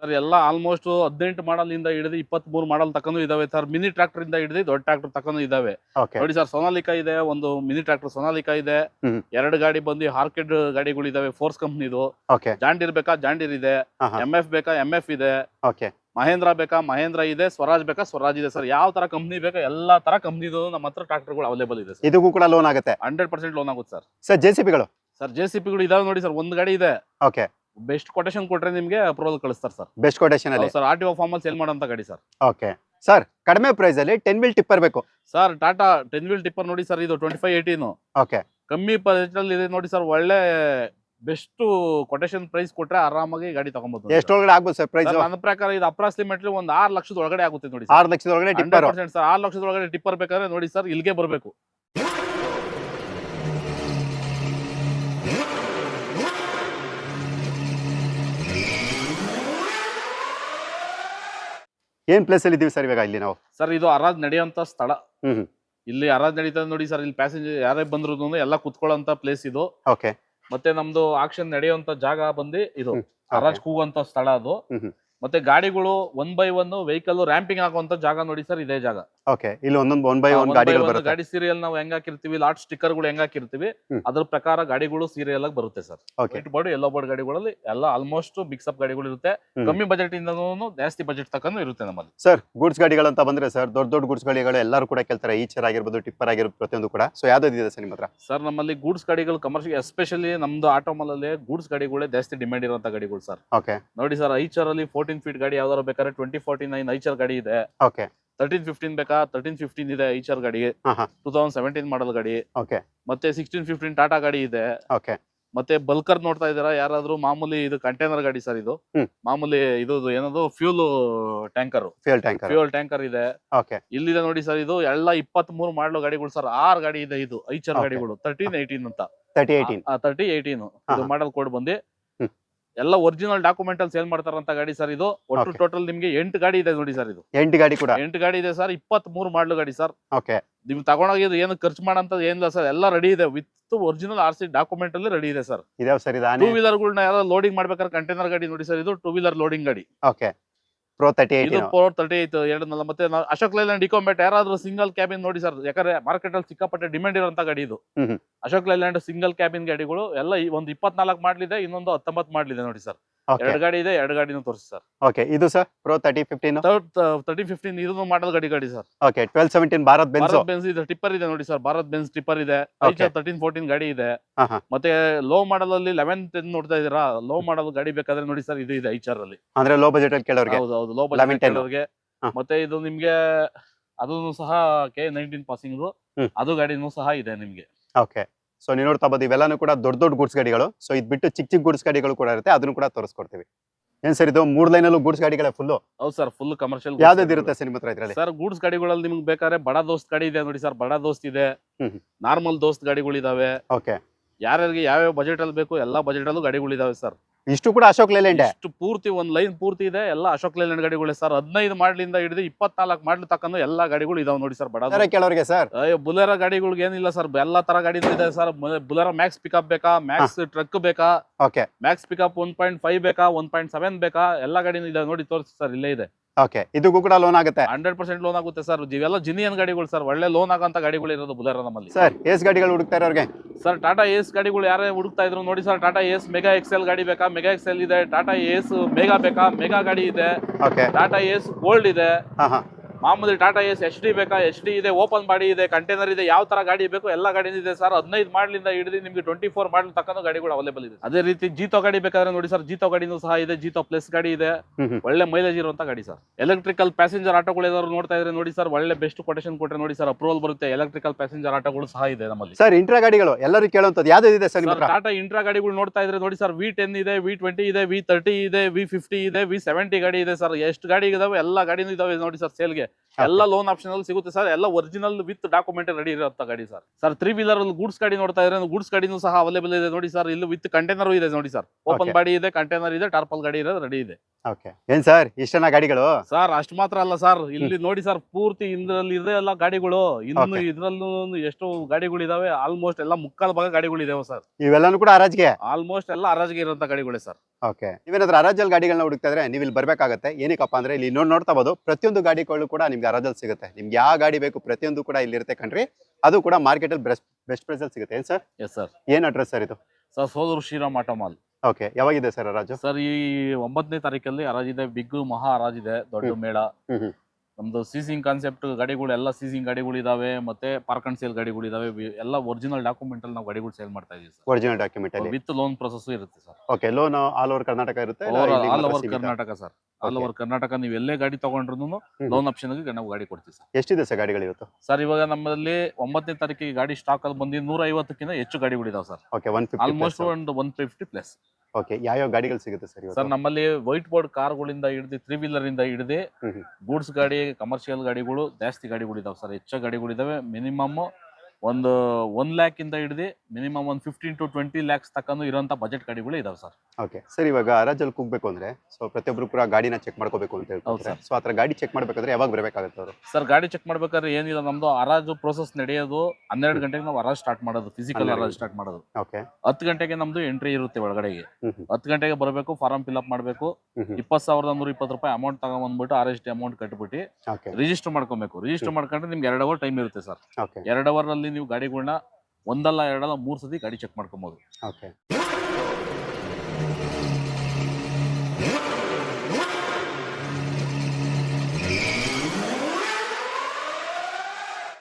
Sir ಎಲ್ಲ almost ಹದಿನೆಂಟು ಮಾಡಲ್ ಇಂದ ಹಿಡಿದು ಇಪ್ಪತ್ತ್ ಮೂರು ಮಾಡಲ್ ತಕೊಂಡು ಇದಾವೆ ಸರ್. ಮಿನಿ ಟ್ರಾಕ್ಟರ್ ಇಂದ ಹಿಡಿದು ದೊಡ್ಡ ಟ್ರಾಕ್ಟರ್ ತಕೊಂಡು ಇದಾವೆ. ಓಕೆ ನೋಡಿ ಸರ್ ಸೋನಾಲಿಕಾ ಇದೆ ಒಂದು ಮಿನಿ ಟ್ರಾಕ್ಟರ್ ಸೋನಾಲಿಕಾ ಇದೆ. ಎರಡು ಗಾಡಿ ಬಂದು ಹಾರ್ಕೆಡ್ ಗಾಡಿಗಳು ಇದಾವೆ ಫೋರ್ಸ್ ಕಂಪ್ನಿದು ಜಾಂಡೀರ್ ಬೇಕಾ? ಜಾಂಡೀರ್ ಇದೆ. ಎಂ ಎಫ್ ಬೇಕಾ? ಎಂ ಎಫ್ ಇದೆ. ಓಕೆ ಮಹೇಂದ್ರ ಬೇಕಾ? ಮಹೇಂದ್ರ ಇದೆ. ಸ್ವರಾಜ್ ಬೇಕಾ? ಸ್ವರಾಜ್ ಇದೆ ಸರ್. ಯಾವ ತರ ಕಂಪ್ನಿ ಬೇಕಾ? ಎಲ್ಲಾ ತರ ಕಂಪ್ನಿದು ನಮ್ಮ ಹತ್ರ ಟ್ರಾಕ್ಟರ್ಗಳು ಅವೈಲೇಬಲ್ ಇದೆ ಇದಕ್ಕೂ ಕೂಡ ಲೋನ್ ಆಗುತ್ತೆ. ಹಂಡ್ರೆಡ್ ಪರ್ಸೆಂಟ್ ಲೋನ್ ಆಗುತ್ತೆ ಸರ್. ಸರ್ ಜೆ ಸಿ ಪಿಗಳು ಸರ್ ಜೆ ಸಿ ಪಿಗಳು ಇದಾವೆ ನೋಡಿ ಸರ್. ಒಂದು ಗಾಡಿ ಇದೆ. ಓಕೆ ಬೆಸ್ಟ್ ಕೊಟೇಶನ್ ಕೊಟ್ರೆ ನಿಮಗೆ ಅಪ್ರೂವಲ್ ಕಳಿಸ್ತಾರೆ ಸರ್ ಬೆಸ್ಟ್ ಕೊಟೇಶನ್ ಅಲ್ಲಿ. Sir R T O form ಅಲ್ಲಿ ಸೇಲ್ ಮಾಡೋಂಥ ಗಾಡಿ ಸರ್ ಓಕೆ ಸರ್ ಕಡಿಮೆ ಪ್ರೈಸ್ ಅಲ್ಲಿ ಟೆನ್ ವೀಲ್ ಟಿಪ್ಪರ್ ಬೇಕು. Sir Tata ten wheel tipper ನೋಡಿ ಸರ್ ಇದು ಟ್ವೆಂಟಿ ಫೈವ್ ಏಯ್ಟೀನು ಓಕೆ ಕಮ್ಮಿ ಬಜೆಟ್ ಅಲ್ಲಿ ಇದೆ ನೋಡಿ ಸರ್ ಒಳ್ಳೆ ಬೆಸ್ಟ್ ಕೊಟೇಶನ್ ಪ್ರೈಸ್ ಕೊಟ್ರೆ ಆರಾಮಾಗಿ ಗಾಡಿ ತಗೊಂಬೋದು ಎಷ್ಟು ಒಳಗಡೆ ಆಗ್ಬೋದು ಸರ್ ಪ್ರೈಸ್ ನನ್ನ ಪ್ರಕಾರ ಇದು ಅಪ್ರಾಕ್ಸಿಮೇಟ್ಲಿ ಒಂದು ಆರು ಲಕ್ಷದ ಒಳಗಡೆ ಆಗುತ್ತೆ ನೋಡಿ ಆರು ಲಕ್ಷದ ಒಳಗಡೆ ಟಿಪ್ಪರ್ ಸರ್ ಆರು ಲಕ್ಷದ ಒಳಗಡೆ ಟಿಪ್ಪರ್ ಬೇಕಾದ್ರೆ ನೋಡಿ ಸರ್ ಇಲ್ಲಿಗೆ ಬರಬೇಕು. ಏನ್ ಪ್ಲೇಸ್ ಅಲ್ಲಿ ಇದೀವಿ ಸರ್ ಇವಾಗ ಇಲ್ಲಿ ನಾವು? ಸರ್ ಇದು ಅರಾಜ್ ನಡೆಯುವಂತ ಸ್ಥಳ. ಹ್ಮ್. ಇಲ್ಲಿ ಅರಾಜ್ ನಡೀತದೆ ನೋಡಿ ಸರ್ ಇಲ್ಲಿ ಪ್ಯಾಸೆಂಜರ್ ಯಾರೇ ಬಂದ್ರು ಎಲ್ಲ ಕುತ್ಕೊಳ್ಳೋಂತ ಪ್ಲೇಸ್ ಇದು. ಓಕೆ ಮತ್ತೆ ನಮ್ದು ಆಕ್ಷನ್ ನಡೆಯುವಂತ ಜಾಗ ಬಂದು ಇದು. ಆರಾಜ್ ಹರಾಜ್ ಕೂಗುವಂತ ಸ್ಥಳ ಅದು. ಮತ್ತೆ ಗಾಡಿಗಳು one by one vehicle ramping ಹಾಕುವಂತ ಜಾಗ ನೋಡಿ ಸರ್ ಇದೇ ಜಾಗ. ಓಕೆ ಇಲ್ಲಿ ಒಂದೊಂದು ಒನ್ ಬೈ ಒನ್ ಬರುತ್ತೆ. ಗಾಡಿ ಸೀರಿಯಲ್ ನಾವು ಹೆಂಗ್ ಹಾಕಿರ್ತೀವಿ ಲಾಟ್ ಸ್ಟಿಕ್ಕರ್ಗಳು ಹೆಂಗ್ ಹಾಕಿರ್ತೀವಿ. ಅದ್ರ ಪ್ರಕಾರ ಗಾಡಿಗಳು ಸೀರಿಯಲ್ ಆಗಿ ಬರುತ್ತೆ sir. White board yellow board ಗಾಡಿಗಳಲ್ಲಿ ಎಲ್ಲ ಆಲ್ಮೋಸ್ಟ್ ಮಿಕ್ಸ್ ಅಪ್ ಗಾಡಿಗಳು ಇರುತ್ತೆ. ಕಮ್ಮಿ ಬಜೆಟ್ ಇಂದನೂ ಜಾಸ್ತಿ ಬಜೆಟ್ ತಕ್ಕೂ ಇರುತ್ತೆ ನಮ್ಮಲ್ಲಿ. ಸರ್ ಗೂಡ್ಸ್ ಗಾಡಿಗಳು ಅಂತ ಬಂದ್ರೆ ಸರ್ ದೊಡ್ಡ ದೊಡ್ಡ ಗೂಡ್ಸ್ ಗಾಡಿಗಳು ಎಲ್ಲರೂ ಕೂಡ ಕೇಳ್ತಾರೆ. ಈಚರ್ ಆಗಿರ್ಬೋದು ಟಿಪ್ಪರ್ ಆಗಿರ್ಬೋದು ಪ್ರತಿಯೊಂದು ಕೂಡ. ಸೊ ಯಾವ್ದು ಇದೆ ಸರ್ ನಿಮ್ಮ ಹತ್ರ? ಸರ್ ನಮ್ಮಲ್ಲಿ ಗೂಡ್ಸ್ ಗಾಡಿಗಳು ಕಮರ್ಷಿಯಲ್ ಎಸ್ಪೆಷಲಿ ನಮ್ದು ಆಟೋಮಲ್ ಅಲ್ಲಿ ಗೂಡ್ಸ್ ಗಾಡಿಗಳೇ ಜಾಸ್ತಿ ಡಿಮ್ಯಾಂಡ್ ಇರುವಂತ ಗಾಡಿಗಳು ಸರ್ ಓಕೆ ನೋಡಿ ಸರ್ ಈಚರ್ ಅಲ್ಲಿ ಫೋರ್ಟೀನ್ ಫೀಟ್ ಗಾಡಿ ಯಾವ್ದಾರು ಬೇಕಾದ್ರೆ ಟ್ವೆಂಟಿ ಫೋರ್ಟಿ ನೈನ್ ಐಚರ್ ಗಾಡಿ ಇದೆ. ಓಕೆ ತರ್ಟೀನ್ ಫಿಫ್ಟೀನ್ ಬೇಕಾ? ತರ್ಟೀನ್ ಫಿಫ್ಟೀನ್ ಇದೆ ಐಚರ್ ಗಾಡಿ. ಟೂ ತೌಸಂಡ್ ಸೆವೆಂಟೀನ್ ಮಾಡಲ್ ಗಾಡಿ. ಓಕೆ ಮತ್ತೆ ಸಿಕ್ಸ್ಟೀನ್ ಫಿಫ್ಟೀನ್ ಟಾಟಾ ಗಾಡಿ ಇದೆ. ಓಕೆ ಮತ್ತೆ ಬಲ್ಕರ್ ನೋಡ್ತಾ ಇದ್ದೀರಾ? ಯಾರಾದ್ರೂ ಮಾಮೂಲಿ ಇದು ಕಂಟೈನರ್ ಗಾಡಿ ಸರ್ ಇದು. ಮಾಮೂಲಿ ಇದು ಏನದು? Fuel tanker fuel tanker fuel tanker ಇದೆ. ಓಕೆ ಇಲ್ಲಿದೆ ನೋಡಿ ಸರ್ ಇದು. ಎಲ್ಲ ಇಪ್ಪತ್ತ್ ಮೂರು ಮಾಡಲು ಗಾಡಿಗಳು ಸರ್ ಆರ್ ಗಾಡಿ ಇದೆ ಇದು. ಐಚರ್. ಗಾಡಿಗಳು. ತರ್ಟೀನ್ ಏಯ್ಟೀನ್ ಅಂತ. ತರ್ಟಿ ಏಯ್ಟೀನ್ ತರ್ಟಿ ಏಯ್ಟೀನ್ ಇದು. ಮಾಡಲ್ ಕೋಡ್ ಬಂದು. ಎಲ್ಲ ಒರಿಜಿನಲ್ ಡಾಕ್ಯುಮೆಂಟ್ ಅಲ್ಲಿ ಸೇಲ್ ಮಾಡ್ತಾರಂತ ಗಾಡಿ ಸರ್ ಇದು. ಒಟ್ಟು. ಟೋಟಲ್ ನಿಮ್ಗೆ ಎಂಟು ಗಾಡಿ ಇದೆ ನೋಡಿ ಸರ್ ಇದು. ಎಂಟು ಗಾಡಿ ಕೂಡ. ಎಂಟು ಗಾಡಿ ಇದೆ ಸರ್ ಇಪ್ಪತ್ತ್ ಮೂರು ಮಾಡಲು ಗಾಡಿ ಸರ್ ಓಕೆ ನಿಮ್ಗೆ ತಗೊಂಡೋಗಿದ್ದು ಏನು ಖರ್ಚು ಮಾಡಂತ ಏನಿಲ್ಲ ಸರ್ ಎಲ್ಲ ರೆಡಿ ಇದೆ. With original R C document ಅಲ್ಲಿ ರೆಡಿ ಇದೆ ಸರ್ ಇದಾವ್ ಸರ್ ಟೂ ವೀಲರ್ ಗಳನ್ನ ಯಾರೋ ಲೋಡಿಂಗ್ ಮಾಡ್ಬೇಕಾದ್ರೆ ಕಂಟೈನರ್ ಗಾಡಿ ನೋಡಿ ಸರ್ ಇದು ಟೂ ವೀಲರ್ ಲೋಡಿಂಗ್ ಗಾಡಿ. ಓಕೆ ಪ್ರೋ ತರ್ಟಿ ಇದು ಪ್ರೋ ಫೋರ್ ತರ್ಟಿ ಐತ್ ನಲ್ಲ ಮತ್ತೆ ನಾವು ಅಶೋಕ್ ಲೈಲ್ಯಾಂಡ್ ಇಕೋಮೆಟ್ ಯಾರಾದ್ರೂ ಸಿಂಗಲ್ ಕ್ಯಾಬಿನ್ ನೋಡಿ ಸರ್ ಯಾಕಂದ್ರೆ ಮಾರ್ಕೆಟ್ ಅಲ್ಲಿ ಸಿಕ್ಕಾಪಟ್ಟೆ ಡಿಮ್ಯಾಂಡ್ ಇರುವಂತ ಗಾಡಿ ಇದು. ಅಶೋಕ್ ಲೈಲ್ಯಾಂಡ್ ಸಿಂಗಲ್ ಕ್ಯಾಬಿನ್ ಗಾಡಿಗಳು ಎಲ್ಲ ಈ ಒಂದು ಇಪ್ಪತ್ನಾಲ್ಕು ಮಾಡ್ಲಿದೆ ಇನ್ನೊಂದು ಹತ್ತೊಂಬತ್ತು ಮಾಡ್ಲಿದೆ ನೋಡಿ ಸರ್. ಎರಡು ಗಾಡಿ ಇದೆ ಎರಡು ಗಾಡಿನೂ ತೋರಿಸಿ ಸರ್. ಓಕೆ ಇದು sir pro thirty fifteen thirty fifteen ಇದನ್ನು ಮಾಡಲ್ ಗಾಡಿ ಗಾಡಿ sir. Okay twelve seventeen Bharat Benz Benz ಇದೆ ಟಿಪ್ಪರ್ ಇದೆ ನೋಡಿ ಸರ್ ಭಾರತ್ ಬೆನ್ಸ್ ಟಿಪ್ಪರ್ ಇದೆ. ತರ್ಟೀನ್ ಫೋರ್ಟೀನ್ ಗಾಡಿ ಇದೆ. ಮತ್ತೆ ಲೋ ಮಾಡಲ್ ಅಲ್ಲಿ ಲೆವೆನ್ ಟೆನ್ ನೋಡ್ತಾ ಇದೀರಾ ಲೋ ಮಾಡಲ್ ಗಾಡಿ ಬೇಕಾದ್ರೆ ನೋಡಿ ಸರ್ ಇದು ಇದೆ ಐಚಾರ್ ಅಲ್ಲಿ ಅಂದ್ರೆ ಲೋ ಬಜೆಟ್ ಅಲ್ಲಿ ಕೇಳೋರಿಗೆ? ಹೌದು ಹೌದು ಲೋ 11, 10. ಬಜೆಟ್ ಕೇಳೋರಿಗೆ. ಮತ್ತೆ ಇದು ನಿಮ್ಗೆ ಅದನ್ನು ಸಹ ಕೆ ನೈನ್ಟೀನ್ ಪಾಸಿಂಗ್. ಅದು ಗಾಡಿನೂ ಸಹ ಇದೆ ನಿಮ್ಗೆ. ಓಕೆ ಸೊ ನೀವು ನೋಡ್ತಾ ಬೋದು ಇವೆಲ್ಲನೂ ಕೂಡ ದೊಡ್ಡ ದೊಡ್ಡ ಗೂಡ್ಸ್ ಗಾಡಿಗಳು ಸೊ ಇದು ಬಿಟ್ಟು ಚಿಕ್ಕ ಚಿಕ್ಕ ಗೂಡ್ಸ್ ಗಾಡಿಗಳು ಕೂಡ ಇರುತ್ತೆ. ಅದನ್ನು ಕೂಡ ತೋರಿಸ್ಕೊಡ್ತೀವಿ. ಏನ್ ಸರ್ ಇದು? ಮೂರ್ ಲೈನಲ್ಲೂ ಗೂಡ್ಸ್ ಗಾಡಿಗಳೇ ಫುಲ್ ಹೌದು ಸರ್ ಫುಲ್ ಕಮರ್ಷಿಯಲ್ ಯಾವ್ದು ಇರುತ್ತೆ ಸರ್ ನಿಮ್ಮ ಹತ್ರ ಇದ್ರಲ್ಲಿ? ಸರ್ ಗೂಡ್ಸ್ ಗಾಡಿಗಳಲ್ಲಿ ನಿಮ್ಗೆ ಬೇಕಾದ್ರೆ ಬಡ ದೋಸ್ತ್ ಗಾಡಿ ಇದೆ ನೋಡಿ ಸರ್ ಬಡ ದೋಸ್ತ್ ಇದೆ. ನಾರ್ಮಲ್ ದೋಸ್ತ್ ಗಾಡಿಗಳು ಇದಾವೆ ಓಕೆ. ಯಾರ್ಯಾರಿಗೆ ಯಾವ್ಯಾವ ಬಜೆಟ್ ಅಲ್ಲಿ ಬೇಕು ಎಲ್ಲಾ ಬಜೆಟ್ ಅಲ್ಲೂ ಗಾಡಿಗಳಿದಾವೆ ಸರ್. ಇಷ್ಟು ಕೂಡ ಅಶೋಕ್ ಲೇಲ್ಯಾಂಡ್ ಇಷ್ಟು ಪೂರ್ತಿ ಒಂದ್ ಲೈನ್ ಪೂರ್ತಿ ಇದೆ. ಎಲ್ಲ ಅಶೋಕ್ ಲೇಲ್ಯಾಂಡ್ ಗಾಡಿಗಳು ಸರ್. ಹದಿನೈದು ಮಾಡ್ಲಿಂದ ಹಿಡಿದು ಇಪ್ಪತ್ನಾಲ್ಕು ಮಾಡ್ಲಿ ತಕ್ಕಂದು ಎಲ್ಲಾ ಗಾಡಿಗಳು ಇದಾವೆ ನೋಡಿ ಸರ್ ಬಡ ಕೆಲವರಿಗೆ ಸರ್. ಬುಲೆರ ಬುಲೆರೋ ಗಾಡಿಗಳಿಗೆ ಏನಿಲ್ಲ ಸರ್. ಎಲ್ಲಾ ತರ ಗಾಡಿ ಇದೆ ಸರ್. ಬುಲೆರ ಮ್ಯಾಕ್ಸ್ ಪಿಕಪ್ ಬೇಕಾ? ಮ್ಯಾಕ್ಸ್ ಟ್ರಕ್ ಬೇಕಾ? Okay. Max pickup one point five ಬೇಕಾ? ಒನ್ ಪಾಯಿಂಟ್ ಸೆವೆನ್ ಬೇಕಾ? ಎಲ್ಲಾ ಗಾಡಿನೂ ಇದೆ ನೋಡಿ ತೋರಿಸಿ ಸರ್. ಇಲ್ಲೇ ಇದೆ. ಓಕೆ ಇದಕ್ಕೂ ಕೂಡ ಲೋನ್ ಆಗುತ್ತೆ. ಹಂಡ್ರೆಡ್ ಪರ್ಸೆಂಟ್ ಲೋನ್ ಆಗುತ್ತೆ ಸರ್ ಇವೆಲ್ಲ ಜಿನಿಯನ್ ಗಾಡಿಗಳು ಸರ್ ಒಳ್ಳೆ ಲೋನ್ ಆಗಂತ ಗಾಡಿಗಳು ಇರೋದು ಬುಲೆರೋ ನಮ್ಮಲ್ಲಿ. ಸರ್ ಎಸ್ ಗಾಡಿಗಳು ಹುಡುಕ್ತಾರೆ ಇರೋರಿಗೆ. ಸರ್ ಟಾಟಾ ಎಸ್ ಗಾಡಿಗಳು ಯಾರೇ ಹುಡುಕ್ತಾ ಇದ್ರು ನೋಡಿ sir Tata Ace Mega XL ಗಾಡಿ ಬೇಕಾ? ಮೆಗಾ ಎಕ್ಸೆಲ್ ಇದೆ. ಟಾಟಾ ಎಸ್ ಮೆಗಾ ಬೇಕಾ? ಮೆಗಾ ಗಾಡಿ ಇದೆ. ಓಕೆ ಟಾಟಾ ಎಸ್ ಗೋಲ್ಡ್ ಇದೆ. ಹಾ ಮಾಮೂಲಿ ಟಾಟಾ ಎಸ್ ಎಚ್ ಡಿ ಬೇಕಾ? ಎಚ್ ಡಿ ಇದೆ ಓಪನ್ ಬಾಡಿ ಇದೆ ಕಂಟೈನರ್ ಇದೆ ಯಾವ ತರ ಗಾಡಿ ಬೇಕು ಎಲ್ಲ ಗಾಡಿ ಇದೆ ಸರ್. ಹದಿನೈದು ಮಾಡಲಿಂದ ಹಿಡಿದು ನಿಮಗೆ ಟ್ವೆಂಟಿ ಫೋರ್ ಮಾಡಲ್ ತಕ್ಕಂತ ಗಾಡಿಗಳು ಅವೈಲೇಬಲ್ ಇದೆ ಅದೇ ರೀತಿ ಜೀತೋ ಗಾಡಿ ಬೇಕಾದ್ರೆ ನೋಡಿ ಸರ್ ಜೀತೋ ಗಾಡಿನೂ ಸಹ ಇದೆ ಜೀತೋ ಪ್ಲಸ್ ಗಾಡಿ ಇದೆ. ಒಳ್ಳೆ ಮೈಲೇಜ್ ಇರುವಂತ ಗಾಡಿ ಸರ್. ಎಲೆಕ್ಟ್ರಿಕಲ್ ಪ್ಯಾಸೆಂಜರ್ ಆಟೋಗಳು ಏನಾದ್ರು ನೋಡ್ತಾ ಇದ್ರೆ ನೋಡಿ ಸರ್ ಒಳ್ಳೆ ಬೆಸ್ಟ್ ಕೊಟೇಶನ್ ಕೊಟ್ಟರೆ ನೋಡಿ ಸರ್ ಅಪ್ರೂವಲ್ ಬರುತ್ತೆ. ಎಲೆಕ್ಟ್ರಿಕಲ್ ಪ್ಯಾಸೆಂಜರ್ ಆಟೋಗಳು ಸಹ ಇದೆ ನಮ್ಮಲ್ಲಿ. ಸರ್ ಇಂಟ್ರಾ ಗಾಡಿಗಳು ಎಲ್ಲರೂ ಕೇಳುವಂತದ್ದು ಯಾವ್ದು ಇದೆ ಸರ್ ಟಾಟಾ ಇಂಟ್ರಾ ಗಾಡಿಗಳು ನೋಡ್ತಾ ಇದ್ರೆ ನೋಡಿ ಸರ್ ವಿ ಟೆನ್ ಇದೆ ವಿ ಟ್ವೆಂಟಿ ಇದೆ ವಿ ತರ್ಟಿ ಇದೆ ವಿ ಫಿಫ್ಟಿ ಇದೆ ವಿ ಸೆವೆಂಟಿ ಗಾಡಿ ಇದೆ ಸರ್. ಎಷ್ಟು ಗಾಡಿ ಇದಾವೆ ಎಲ್ಲ ಗಾಡಿನೂ ಇದಾವೆ ನೋಡಿ ಸರ್ ಸೇಲ್ಗೆ ಎಲ್ಲ ಲೋನ್ ಆಪ್ಷನ್ ಅಲ್ಲಿ ಸಿಗುತ್ತೆ ಸರ್ ಎಲ್ಲ ಒರಿಜಿನಲ್ ವಿತ್ ಡಾಕ್ಯುಮೆಂಟ್ ರೆಡಿ ಇರುವಂತ ಗಾಡಿ ಸರ್ ಸರ್ ತ್ರೀ ವೀಲರ್ ಅಲ್ಲಿ ಗೂಡ್ಸ್ ಗಾಡಿ ನೋಡ್ತಾ ಇದ್ರೆ ಗೂಡ್ಸ್ ಗಾಡಿನೂ ಸಹ ಅವೈಲೇಬಲ್ ಇದೆ ನೋಡಿ ಸರ್ ಇಲ್ಲಿ ವಿತ್ ಕಂಟೈನರ್ ಇದೆ ನೋಡಿ ಸರ್ ಓಪನ್. ಬಾಡಿ ಇದೆ ಕಂಟೈನರ್ ಇದೆ ಟಾರ್ಪಲ್ ಗಾಡಿ ಇದೆ ರೆಡಿ ಇದೆ. ಓಕೆ ಏನ್ ಸರ್ ಇಷ್ಟನ ಗಾಡಿಗಳು? ಸರ್ ಅಷ್ಟು ಮಾತ್ರ ಅಲ್ಲ ಸರ್ ಇಲ್ಲಿ ನೋಡಿ ಸರ್ ಪೂರ್ತಿ ಇದ್ರಲ್ಲಿ ಇದೆ ಎಲ್ಲ ಗಾಡಿಗಳು. ಇನ್ನು. ಇದ್ರಲ್ಲೂ ಎಷ್ಟು ಗಾಡಿಗಳು ಇದಾವೆ ಆಲ್ಮೋಸ್ಟ್ ಎಲ್ಲ ಮುಕ್ಕಾಲು ಭಾಗ ಗಾಡಿಗಳು ಇದಾವೆ ಸರ್ ಇವೆಲ್ಲಾನು ಕೂಡ ಹರಾಜ್ಗೆ? ಆಲ್ಮೋಸ್ಟ್ ಎಲ್ಲ ಅರಾಜಿಗೆ ಇರುವಂತ ಗಾಡಿಗಳೇ ಸರ್ ಓಕೆ. ನೀವೇನಾದ್ರೂ ಅರಾಜಲ್ ಗಾಡಿಗಳನ್ನ ಹುಡುಕ್ತಾ ಇದ್ರೆ ನೀವು ಇಲ್ಲಿ ಬರಬೇಕಾಗುತ್ತೆ. ಏನಕ್ಕಪ್ಪ ಅಂದ್ರೆ ಇಲ್ಲಿ ನೋಡಿ ನೋಡ್ತಾ ಬೋದು ಪ್ರತಿಯೊಂದು ಗಾಡಿಗಳು ಕೂಡ ನಿಮ್ಗೆ ಅರಾಜಲ್ ಸಿಗುತ್ತೆ. ನಿಮ್ಗೆ ಯಾವ ಗಾಡಿ ಬೇಕು ಪ್ರತಿಯೊಂದು ಕೂಡ ಇಲ್ಲಿ ಇರುತ್ತೆ ಕಣ್ರಿ. ಅದು ಕೂಡ ಮಾರ್ಕೆಟ್ ಅಲ್ಲಿ ಬೆಸ್ಟ್ ಬೆಸ್ಟ್ ಪ್ರೈಸ್ ಅಲ್ಲಿ ಸಿಗುತ್ತೆ. ಏನ್ ಸರ್? ಎಸ್ ಸರ್ ಏನ್ ಅಡ್ರೆಸ್ ಸರ್ ಇದು? ಸರ್ ಸೋದೂರು ಶ್ರೀರಾಮ್ ಆಟೋ ಮಾಲ್. ಓಕೆ. ಯಾವಾಗಿದೆ ಸರ್ ಅರಾಜು ಸರ್ ಈ ಒಂಬತ್ತನೇ ತಾರೀಕಲ್ಲಿ ಅರಾಜಿದೆ ಬಿಗ್ ಮಹಾ ಅರಾಜಿದೆ ದೊಡ್ಡ ಮೇಳ. ನಮ್ದು ಸೀಸಿಂಗ್ ಕಾನ್ಸೆಪ್ಟ್ ಗಾಡಿಗಳು ಎಲ್ಲ ಸೀಸಿಂಗ್ ಗಾಡಿಗಳು ಇದಾವೆ ಮತ್ತೆ ಪಾರ್ಕ್ ಅಂಡ್ ಸೇಲ್ ಗಾಡಿಗಳು ಇದಾವೆ. ವಿ- ಎಲ್ಲ ಒರಿಜಿನಲ್ ಡಾಕ್ಯುಮೆಂಟ್ ಅಲ್ಲಿ ನಾವು ಗಾಡಿಗಳು ಸೇಲ್ ಮಾಡ್ತಾ ಇದೀವಿ ಸರ್. ಒರಿಜಿನಲ್ ಡಾಕ್ಯುಮೆಂಟ್ ಅಲ್ಲಿ? ವಿತ್ ಲೋನ್ ಪ್ರೊಸೆಸ್ ಇರುತ್ತೆ sir. Okay loan all over Karnataka ಇರುತ್ತೆ all over Karnataka sir. All. Over Karnataka ನೀವು ಎಲ್ಲೇ ಗಾಡಿ ತಗೊಂಡ್ರು ಲೋನ್ ಆಪ್ಷನ್ ನಾವು ಗಾಡಿ ಕೊಡ್ತೀವಿ ಸರ್. ಎಷ್ಟಿದೆ ಸರ್ ಗಾಡಿಗಳು ಇವತ್ತು? ಸರ್ ಇವಾಗ ನಮ್ಮಲ್ಲಿ ಒಂಬತ್ತನೇ ತಾರೀಕಿಗೆ ಗಾಡಿ ಸ್ಟಾಕ್ ಅಲ್ಲಿ ಬಂದು ನೂರ ಐವತ್ತಕ್ಕಿಂತ ಹೆಚ್ಚು ಗಾಡಿಗಳು ಇದಾವೆ ಸರ್ ಓಕೆ ಒನ್ ಆಲ್ಮೋಸ್ಟ್ ಒಂದು ಒನ್ ಫಿಫ್ಟಿ ಪ್ಲಸ್ ಓಕೆ ಯಾವ್ಯಾವ ಗಾಡಿಗಳು ಸಿಗುತ್ತೆ ಸರ್ ಸರ್ ನಮ್ಮಲ್ಲಿ ವೈಟ್ ಬೋರ್ಡ್ ಕಾರ್ಗಳಿಂದ ಹಿಡಿದು ತ್ರೀ ವೀಲರ್ ಇಂದ ಹಿಡಿದು. ಗೂಡ್ಸ್ ಗಾಡಿ ಕಮರ್ಷಿಯಲ್ ಗಾಡಿಗಳು ಜಾಸ್ತಿ ಗಾಡಿಗಳು ಇದಾವೆ ಸರ್ ಹೆಚ್ಚು ಗಾಡಿಗಳು ಇದಾವೆ ಮಿನಿಮಮ್ ಒಂದು ಒನ್ ಲ್ಯಾಕ್ ಇಂದ ಹಿಡಿದು ಮಿನಿಮಮ್ ಒಂದು ಫಿಫ್ಟೀನ್ ಟು ಟ್ವೆಂಟಿ ಲ್ಯಾಕ್ಸ್ ತಕ್ಕಂದು ಇರೋಂಥ ಬಜೆಟ್ ಗಾಡಿಗಳು ಇದಾವೆ ಸರ್. ಓಕೆ ಸರ್ ಇವಾಗ ಹರಾಜಲ್ಲಿ ಕೂಗ್ಬೇಕು ಅಂದ್ರೆ ಸೊ ಪ್ರತಿಯೊಬ್ರು ಕೂಡ ಗಾಡಿನ ಚೆಕ್ ಮಾಡ್ಕೋಬೇಕು ಅಂತ ಹೇಳ್ತಾರೆ. ಸೊ ಆತರ ಗಾಡಿ ಚೆಕ್ ಮಾಡ್ಬೇಕಾದ್ರೆ ಯಾವಾಗ ಬರಬೇಕಾಗುತ್ತೆ ಅವರು? ಸರ್ ಗಾಡಿ ಚೆಕ್ ಮಾಡ್ಬೇಕಾದ್ರೆ ಏನಿಲ್ಲ ನಮ್ದು ಹರಾಜು ಪ್ರೋಸೆಸ್ ನಡೆಯೋದು ಹನ್ನೆರಡು ಗಂಟೆಗೆ ನಾವು ಹರಾಜ್ ಸ್ಟಾರ್ಟ್ ಮಾಡೋದು ಫಿಸಿಕಲ್ ಅರಾಜ್ ಹರಾಜ್ ಸ್ಟಾರ್ಟ್ ಮಾಡೋದು. ಓಕೆ ಹತ್ತು ಗಂಟೆಗೆ ನಮ್ದು ಎಂಟ್ರಿ ಇರುತ್ತೆ ಒಳಗಡೆಗೆ. ಹತ್ತು ಗಂಟೆಗೆ ಬರಬೇಕು ಫಾರಂ ಫಿಲ್ ಅಪ್ ಮಾಡಬೇಕು. ಇಪ್ಪತ್ತು ಸಾವಿರದ ನೂರ ಇಪ್ಪತ್ತು ರೂಪಾಯಿ ಅಮೌಂಟ್ ತಗೊಂಡ್ಬಂದ್ಬಿಟ್ಟು ಆರ್ ಎಸ್ ಟಿ ಅಮೌಂಟ್ ಕಟ್ಬಿಟ್ಟು ಓಕೆ ರಿಜಿಸ್ಟರ್ ಮಾಡ್ಕೊಬೇಕು. ರಿಜಿಸ್ಟರ್ ಮಾಡ್ಕೊಂಡ್ರೆ ನಿಮ್ಗೆ ಎರಡು ಅವರ್ ಟೈಮ್ ಇರುತ್ತೆ ಸರ್. ಓಕೆ ಎರಡು ಅವರ್ ಅಲ್ಲಿ ನೀವು ಗಾಡಿಗಳನ್ನ ಒಂದಲ್ಲ ಎರಡಲ್ಲ ಮೂರು ಸತಿ ಗಾಡಿ ಚೆಕ್ ಮಾಡ್ಕೊಬಹುದು ಓಕೆ